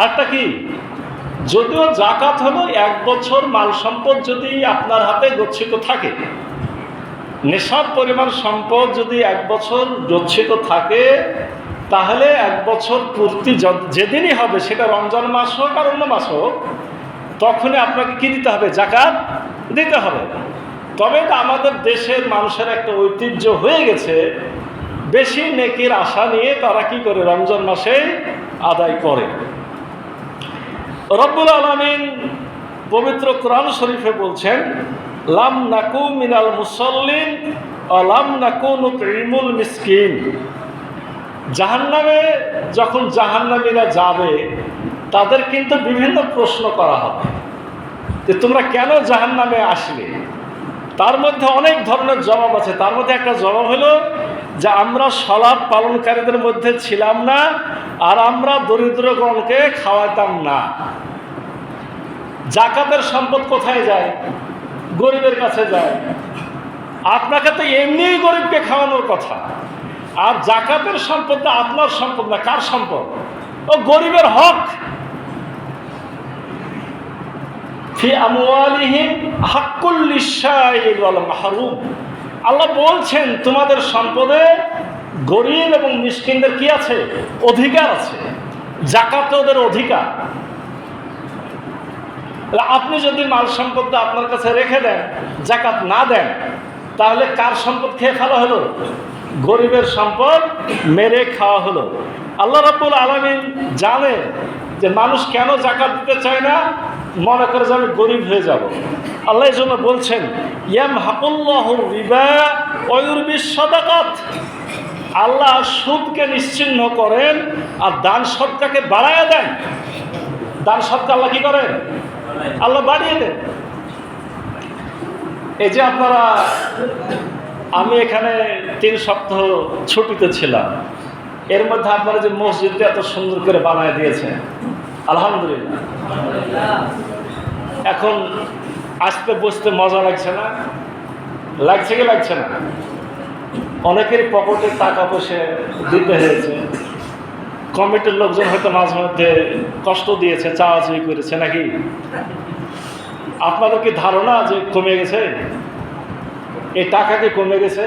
আরেকটা কি? যদিও জাকাত হলো এক বছর মাল সম্পদ যদি আপনার হাতে গচ্ছিত থাকে। নেশার পরিমাণ সম্পদ যদি এক বছর গচ্ছিত থাকে, তাহলে এক বছর পূর্তি যেদিনই হবে, সেটা রমজান মাস হোক আর অন্য মাস হোক, তখনই আপনাকে কি দিতে হবে? জাকাত দিতে হবে। তবে আমাদের দেশের মানুষের একটা ঐতিহ্য হয়ে গেছে, বেশি নেকির আশা নিয়ে তারা কি করে রমজান মাসে আদায় করে? রব্বুল আলমিন পবিত্র কোরআন শরীফে বলছেন, লাম নাকু মিনাল মুসল্লিন লাম নাকু নুতইমুল মিসকিন। জাহান্নামে যখন জাহান্নামীরা যাবে, তাদের কিন্তু বিভিন্ন প্রশ্ন করা হবে যে, তোমরা কেন জাহান্নামে আসলে? তার মধ্যে অনেক ধরনের জবাব আছে। তার মধ্যে একটা জবাব হলো যে আমরা সলাপ পালনকারীদের মধ্যে ছিলাম না, আর আমরা দরিদ্রগণকে খাওয়াতাম না। জাকাতের সম্পদ কোথায় যায়? গরিবের কাছে যায়। আপনাকে তো এমনিই গরিবকে খাওয়ানোর কথা। আর জাকাতের সম্পদ সম্পদটা আপনার সম্পদ না, কার সম্পদ? ও গরিবের হক। ফি হাক্কুল মাহরুম। আল্লাহ বলছেন, তোমাদের সম্পদে গরিব এবং মিসকিনদের কি আছে? অধিকার আছে জাকাত ওদের অধিকার। আপনি যদি মাল সম্পদটা আপনার কাছে রেখে দেন জাকাত না দেন, তাহলে কার সম্পদ খেয়ে ফেলা হলো? গরিবের সম্পদ মেরে খাওয়া হলো। আল্লাহ রাব্বুল আলমিন জানে যে মানুষ কেন জাকাত দিতে চায় না? মনে করে যে আমি গরিব হয়ে যাব। আল্লাহ এই জন্য বলছেন ইয়াম আল্লাহ সুদকে নিশ্চিহ্ন করেন আর দান সৎকাকে বাড়ায় দেন। দান সৎকা আল্লাহ কি করেন? আল্লাহ বাড়িয়ে দেন। এই যে আপনারা, আমি এখানে তিন সপ্তাহ ছুটিতে ছিলাম। এর মধ্যে আপনারা যে মসজিদটা এত সুন্দর করে বানায় দিয়েছেন আলহামদুলিল্লাহ। এখন আসতে বসতে মজা লাগছে না? লাগছে কি লাগছে না? অনেকের পকেটে টাকা পয়সা দিতে হয়েছে। কমিটির লোকজন হয়তো মাঝে মধ্যে কষ্ট দিয়েছে চাওয়াচুই করেছে, নাকি? আপনাদের কি ধারণা যে কমে গেছে? এই টাকা কি কমে গেছে?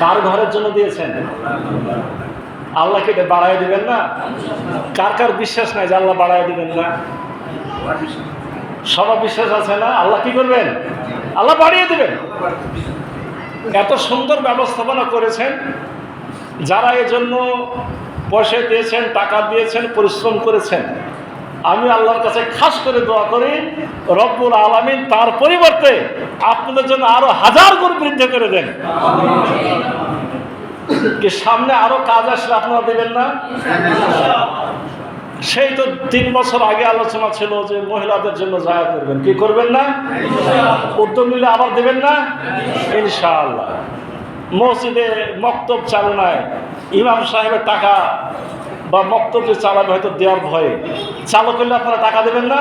কার ঘরের জন্য দিয়েছেন? আল্লাহকে এটা বাড়ায় দিবেন না? কার কার বিশ্বাস নাই যে আল্লাহ বাড়ায় দিবেন না? সবার বিশ্বাস আছে না? আল্লাহ কি করবেন? আল্লাহ বাড়িয়ে দিবেন। এত সুন্দর ব্যবস্থাপনা করেছেন, যারা এজন্য পয়সা দিয়েছেন, টাকা দিয়েছেন, পরিশ্রম করেছেন। আমি আল্লাহর কাছে খাস করে দোয়া করি, রব্বুল আলমিন তার পরিবর্তে আপনাদের জন্য আরও হাজার গুণ বৃদ্ধি করে দেন। কি সামনে আরও কাজ আসলে আপনারা দেবেন না? সেই তো তিন বছর আগে আলোচনা ছিল যে মহিলাদের জন্য জায়গা করবেন। কি করবেন না? উদ্যোগ নিলে আবার দেবেন না? ইনশাল্লাহ মসজিদে মক্তব চালনায় ইমাম সাহেবের টাকা বা বক্তব্য চালাবে হয়তো দেওয়ার ভয়ে। চালু করলে আপনারা টাকা দেবেন না?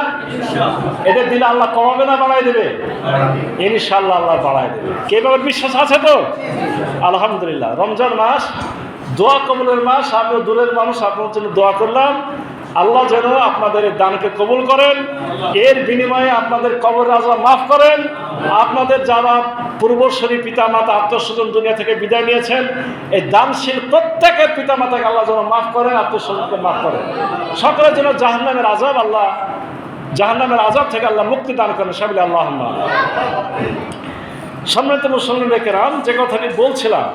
এটা দিলে আল্লাহ কমাবে না বাড়াই দেবে? ইনশাল্লাহ আল্লাহ বাড়াই দেবে। কে ব্যাপার বিশ্বাস আছে তো? আলহামদুলিল্লাহ। রমজান মাস দোয়া কবলের মাস আমিও দূরের মানুষ আপনার জন্য দোয়া করলাম। আল্লাহ যেন আপনাদের দানকে কবুল করেন, এর বিনিময়ে আপনাদের কবর রাজা মাফ করেন। আপনাদের যারা পূর্বশ্বরী পিতামাতা, আত্মস্বজন দুনিয়া থেকে বিদায় নিয়েছেন, এই দানশীল প্রত্যেকের পিতামাতাকে আল্লাহ যেন মাফ করেন, আত্মস্বজনকে মাফ করেন। সকলের জন্য জাহান্নামের আজাব আল্লাহ, জাহান্নামের আজাব থেকে আল্লাহ মুক্তি দান করেন সাবিল আল্লাহ সম্মানিত মুসলমান রেখেরাম যে কথাটি বলছিলাম,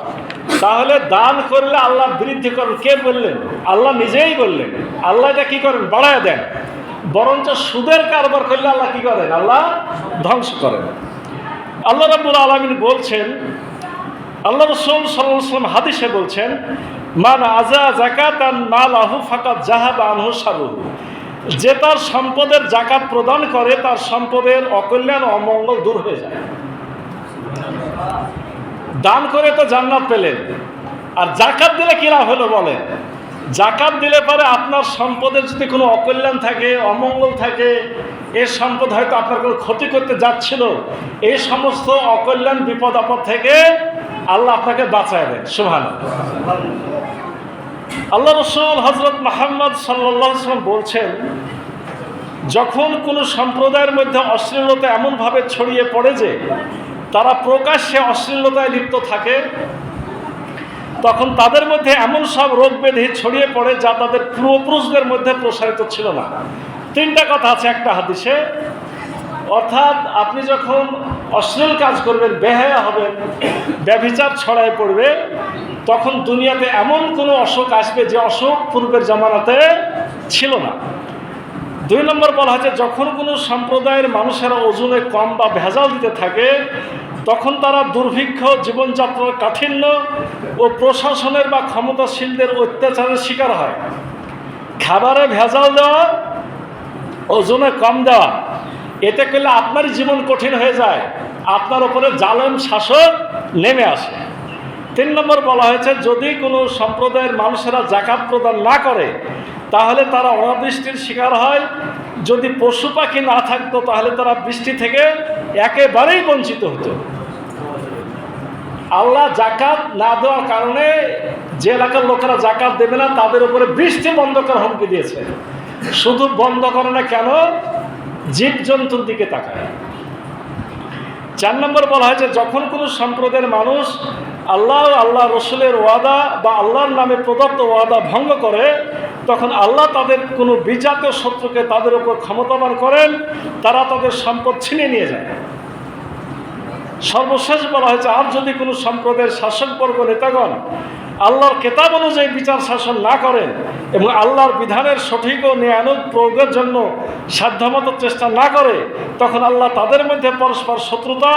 তাহলে দান করলে আল্লাহ বৃদ্ধি করেন। কে বললেন? আল্লাহ নিজেই বললেন। আল্লাহ এটা কি করেন? বাড়ায় দেন। বরঞ্চ সুদের কারবার করলে আল্লাহ কি করেন? আল্লাহ ধ্বংস করেন। আল্লাহ রাবুল আলমিন বলছেন, আল্লাহ রসুল সাল্লাম হাদিসে বলছেন, মান আজা জাকাত মাল আহু ফাকাত জাহাব আনহু সারুহু যে তার সম্পদের জাকাত প্রদান করে, তার সম্পদের অকল্যাণ অমঙ্গল দূর হয়ে যায়। দান করে তো জান্নাত পেলেন। আর জাকাত দিলে কিরা হলো বলে জাকাত দিলে পরে আপনার সম্পদের যদি কোনো অকল্যাণ থাকে, অমঙ্গল থাকে এর সম্পদ হয়তো আপনার কোনো ক্ষতি করতে যাচ্ছিল। এই সমস্ত অকল্যাণ, বিপদ, আপদ থেকে আল্লাহ আপনাকে বাঁচায় দেন। সুভান আল্লাহ রসুল হজরত মাহমদ সাল্লাম বলছেন, যখন কোনো সম্প্রদায়ের মধ্যে অশ্লীলতা এমনভাবে ছড়িয়ে পড়ে যে, তারা প্রকাশ্যে অশ্লীলতায় লিপ্ত থাকে তখন তাদের মধ্যে এমন সব রোগ ব্যাধি ছড়িয়ে পড়ে যা তাদের পূর্বপুরুষদের মধ্যে প্রসারিত ছিল না। তিনটা কথা আছে একটা হাদিসে। অর্থাৎ আপনি যখন অশ্লীল কাজ করবেন, বেহায়া হবেন, ব্যভিচার ছড়ায় পড়বে, তখন দুনিয়াতে এমন কোনো অসুখ আসবে যে অসুখ পূর্বের জামানাতে ছিল না। দুই নম্বর বলা হচ্ছে যখন কোনো সম্প্রদায়ের মানুষেরা ওজনে কম বা ভেজাল দিতে থাকে তখন তারা দুর্ভিক্ষ, জীবনযাত্রার কাঠিন্য ও প্রশাসনের বা ক্ষমতাশীলদের অত্যাচারের শিকার হয়। খাবারে ভেজাল দেওয়া, ওজনে কম দেওয়া, এতে করলে আপনার জীবন কঠিন হয়ে যায়। আপনার ওপরে জালেম শাসক নেমে আসে। তিন নম্বর বলা হয়েছে, যদি কোনো সম্প্রদায়ের মানুষেরা জাকাত প্রদান না করে, তাহলে তারা অনাবৃষ্টির শিকার হয় যদি পশু পাখি না থাকতো, তাহলে তারা বৃষ্টি থেকে একেবারেই বঞ্চিত হতো। আল্লাহ জাকাত না দেওয়ার কারণে যে এলাকার লোকেরা জাকাত দেবে না, তাদের উপরে বৃষ্টি বন্ধ করার হুমকি দিয়েছে। শুধু বন্ধ করে না, কেন? জীবজন্তুর দিকে তাকায়। চার নম্বর বলা হয়েছে যখন কোনো সম্প্রদায়ের মানুষ আল্লাহ আল্লাহ রসুলের ওয়াদা বা আল্লাহর নামে প্রদত্ত ওয়াদা ভঙ্গ করে, তখন আল্লাহ তাদের কোনো বিজাতীয় শত্রুকে তাদের উপর ক্ষমতাবান করেন, তারা তাদের সম্পদ ছিনে নিয়ে যায়। সর্বশেষ বলা হয়েছে, আর যদি কোনো সম্প্রদায়ের শাসকবর্গ নেতাগণ আল্লাহর কেতাব অনুযায়ী বিচার শাসন না করেন এবং আল্লাহর বিধানের সঠিক ও ন্যায়ানুক প্রয়োগের জন্য সাধ্যমতো চেষ্টা না করে, তখন আল্লাহ তাদের মধ্যে পরস্পর শত্রুতা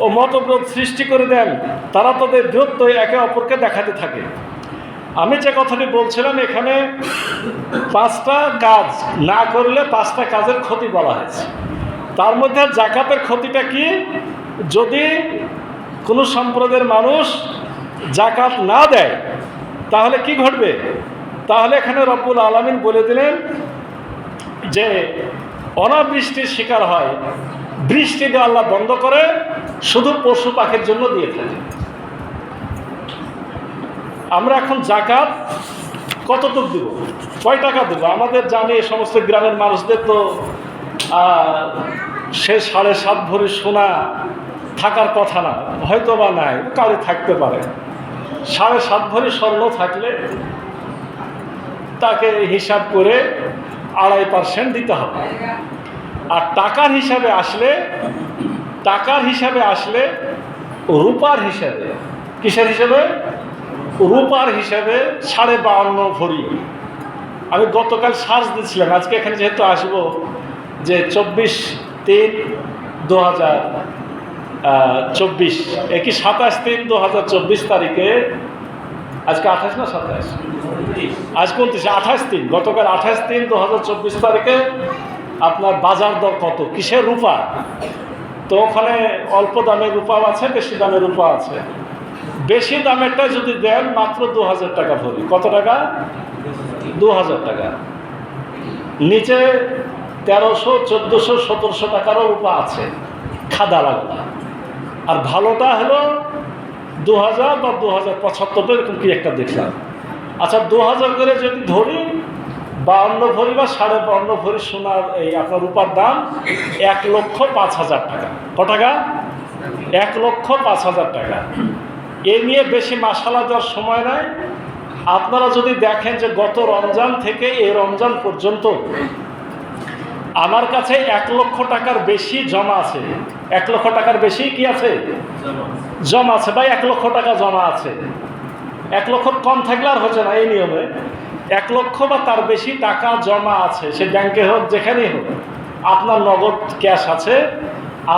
ও মতবিরোধ সৃষ্টি করে দেন। তারা তাদের বীরত্ব একে অপরকে দেখাতে থাকে। আমি যে কথাটি বলছিলাম এখানে, পাঁচটা কাজ না করলে পাঁচটা কাজের ক্ষতি বলা হয়েছে। তার মধ্যে জাকাতের ক্ষতিটা কি? যদি কোনো সম্প্রদায়ের মানুষ জাকাত না দেয়, তাহলে কি ঘটবে? তাহলে এখানে রব্বুল আলমিন বলে দিলেন যে, অনাবৃষ্টির শিকার হয় বৃষ্টি দেওয়া আল্লাহ বন্ধ করে, শুধু পশু পাখির জন্য দিয়ে থাকে। আমরা এখন জাকাত কতটুকু দেব? কয় টাকা দেবো? আমাদের জানি সমস্ত গ্রামের মানুষদের তো সে সাড়ে সাত ভরি সোনা থাকার কথা না হয়তো বা নাই, কারও থাকতে পারে। সাড়ে সাত ভরি স্বর্ণ থাকলে তাকে হিসাব করে আড়াই পার্সেন্ট দিতে হবে। আর টাকার হিসাবে আসলে, টাকার হিসাবে আসলে রূপার হিসাবে, কিসের হিসাবে? রূপার হিসাবে সাড়ে বাউন্ন ভরি। আমি গতকাল সার্চ দিচ্ছিলাম আজকে এখানে যেহেতু আসব, যে চব্বিশ তিন দু হাজার চব্বিশ। একই সাতাশ তিন দু হাজার চব্বিশ তারিখে? আজকে আঠাশ না সাতাশ? আজ উনত্রিশে আঠাশ তিন। গতকাল আঠাশ তিন দু হাজার চব্বিশ তারিখে আপনার বাজার দর কত? কিসের রূপা? তো ওখানে অল্প দামের রূপাও আছে, বেশি দামের রূপা আছে। বেশি দামেরটা যদি দেন, মাত্র দু হাজার টাকা ভরি। কত টাকা? দু হাজার টাকা। নিচে তেরোশো, চোদ্দোশো, সতেরোশো টাকারও রূপা আছে। খাদা লাগলা আর ভালোটা হলো দু হাজার বা দু হাজার পঁচাত্তরটা, এরকম কি একটা দেখলাম। আচ্ছা দু হাজার করে যদি ধরি বাউন্ন ভরি বা সাড়ে বাউন্ন ভরি সোনার এই আপনার রূপার দাম এক লক্ষ পাঁচ হাজার টাকা। ক টাকা? এক লক্ষ পাঁচ হাজার টাকা। এ নিয়ে বেশি মাসালা দেওয়ার সময় নাই। আপনারা যদি দেখেন যে গত রমজান থেকে এই রমজান পর্যন্ত আমার কাছে এক লক্ষ টাকার বেশি জমা আছে। এক লক্ষ টাকার বেশি কি আছে? জমা আছে। ভাই এক লক্ষ টাকা জমা আছে। এক লক্ষ কম থাকলে আর হচ্ছে না এই নিয়মে। এক লক্ষ বা তার বেশি টাকা জমা আছে সে ব্যাংকে হোক যেখানেই হোক। আপনার নগদ ক্যাশ আছে।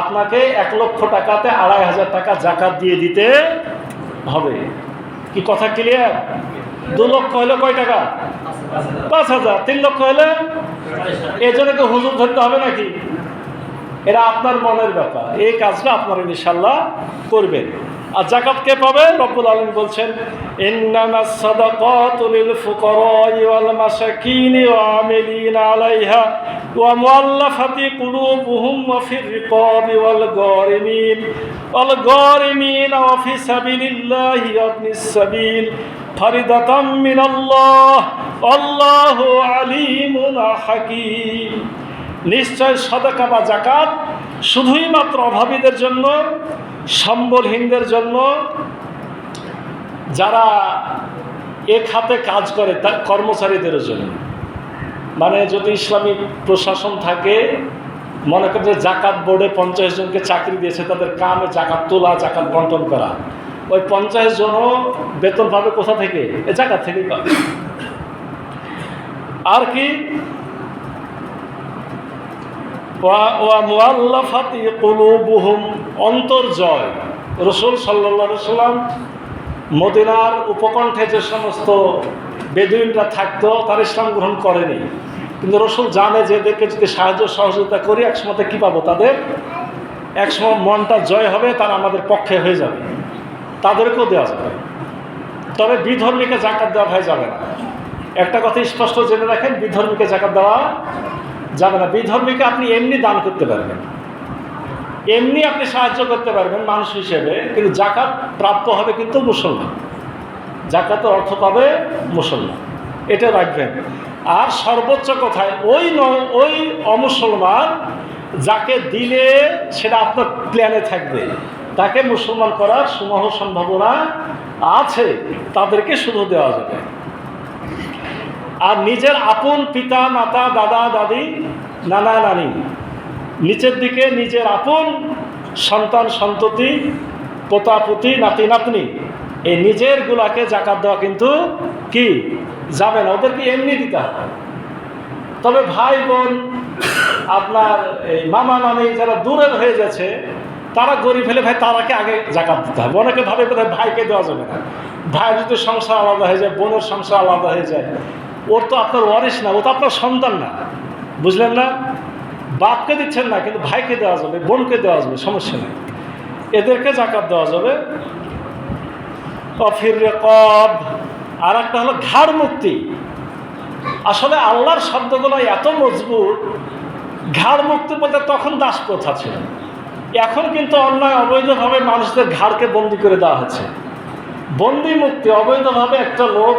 আপনাকে এক লক্ষ টাকাতে আড়াই হাজার টাকা জাকাত দিয়ে দিতে হবে। কি কথা ক্লিয়ার দু লক্ষ হলে কয় টাকা? পাঁচ হাজার। তিন লক্ষ হলে এই জন্য তো হুজুর ধরতে হবে নাকি? এরা আপনার মনের ব্যাপার। এই কাজটা আপনারা ইনশাল্লাহ করবেন। আর জাকাত কে পাবে? রব্বুল আলম বলছেন ইন্নামা সাদাকাতু লিল ফুকারাই ওয়াল মাসাকিনি ওয়া ফরিদাতাম মিনাল্লাহ, আল্লাহু আলিমুন হাকিম। নিশ্চয় সদকা বা জাকাত শুধুই মাত্র অভাবীদের জন্য, সম্বলহীনদের জন্য, যারা এ খাতে কাজ করে তার কর্মচারীদের জন্য। মানে যদি ইসলামী প্রশাসন থাকে, মনে করেন যে জাকাত বোর্ডে পঞ্চাশ জনকে চাকরি দিয়েছে, তাদের কামে জাকাত তোলা জাকাত বন্টন করা। ওই পঞ্চাশ জনও বেতন পাবে কোথা থেকে? এ জায়গা থেকেই পাবে। আর কি? কুলুবুহুম অন্তর্জয় রসুল মদিনার উপকণ্ঠে যে সমস্ত বেদুইনরা থাকতো, তার ইসলাম গ্রহণ করেনি। কিন্তু রসুল জানে যে এদেরকে যদি সাহায্য, সহযোগিতা করি, একসময় কী পাবো তাদের? একসময় মনটা জয় হবে, তারা আমাদের পক্ষে হয়ে যাবে। তাদেরকেও দেওয়া যাবে তবে বিধর্মীকে জাকাত দেওয়া ভাই যাবে না। একটা কথা স্পষ্ট জেনে রাখেন, বিধর্মীকে জাকাত দেওয়া যাবে না। বিধর্মীকে আপনি এমনি দান করতে পারবেন। এমনি আপনি সাহায্য করতে পারবেন মানুষ হিসেবে, কিন্তু জাকাত প্রাপ্য হবে কিন্তু মুসলমান। জাকাতের অর্থ পাবে মুসলমান। এটা রাখবেন। আর সর্বোচ্চ কথায়, ওই ওই অমুসলমান যাকে দিলে সেটা আপনার প্ল্যানে থাকবে। তাকে মুসলমান করার সুমহ সম্ভাবনা আছে, তাদেরকে শুধু দেওয়া যাবে। আর নিজের আপন পিতা, মাতা, দাদা, দাদি, নানা, নানি, নিচের দিকে নিজের আপন সন্তান, সন্ততি পোতাপুতি নাতি, নাতনি, এই নিজের গুলাকে জাকাত দেওয়া কিন্তু কি? যাবে না, ওদেরকে এমনি দিতে হবে। তবে ভাই বোন, আপনার এই মামা, মামি যারা দূরের হয়ে গেছে তারা গরিব হলে ভাই তারাকে আগে জাকাত দিতে হবে। অনেকে ভাবে ভাইকে দেওয়া যাবে না। ভাই যদি সংসার আলাদা হয়ে যায়, বোনের সংসার আলাদা হয়ে যায়, ওর তো আপনার ওয়ারিস না, ও তো আপনার সন্তান না। বুঝলেন না? বাপকে দিচ্ছেন না, কিন্তু ভাইকে দেওয়া যাবে, বোনকে দেওয়া যাবে, সমস্যা নেই। এদেরকে জাকাত দেওয়া যাবে। অফির রেকব আর একটা হলো ঘাড় মুক্তি। আসলে আল্লাহর শব্দগুলো এত মজবুত, ঘাড় মুক্তি বলতে তখন দাস প্রথা ছিল। এখন কিন্তু অন্যায় অবৈধভাবে মানুষদের ঘাড়কে বন্দি করে দেওয়া হচ্ছে। বন্দি মুক্তি, অবৈধভাবে একটা লোক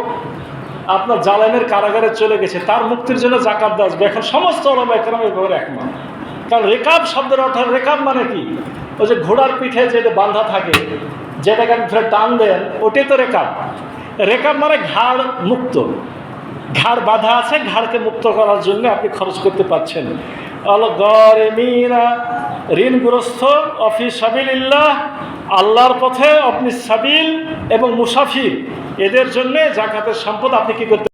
আপনার জালানের কারাগারে চলে গেছে, তার মুক্তির জন্য জাকাত দেওয়া যাবে এখন সমস্ত ওলামা একরাম ব্যাপারে একমত। কারণ রেকাব শব্দের অর্থ রেকাব মানে কি? ওই যে ঘোড়ার পিঠে যেটা বাঁধা থাকে, যেটাকে আপনি ফের টান দেন, ওটাই তো রেকাব। রেকাব মানে ঘাড় মুক্ত। ঘাড় বাঁধা আছে, ঘাড়কে মুক্ত করার জন্য আপনি খরচ করতে পারছেন। আল গরে মিনা ঋণগ্রস্ত অফিস সাবিল্লাহ আল্লাহর পথে অফিস সাবিল এবং মুসাফির। এদের জন্যে জাকাতের সম্পদ আপনি কি করতে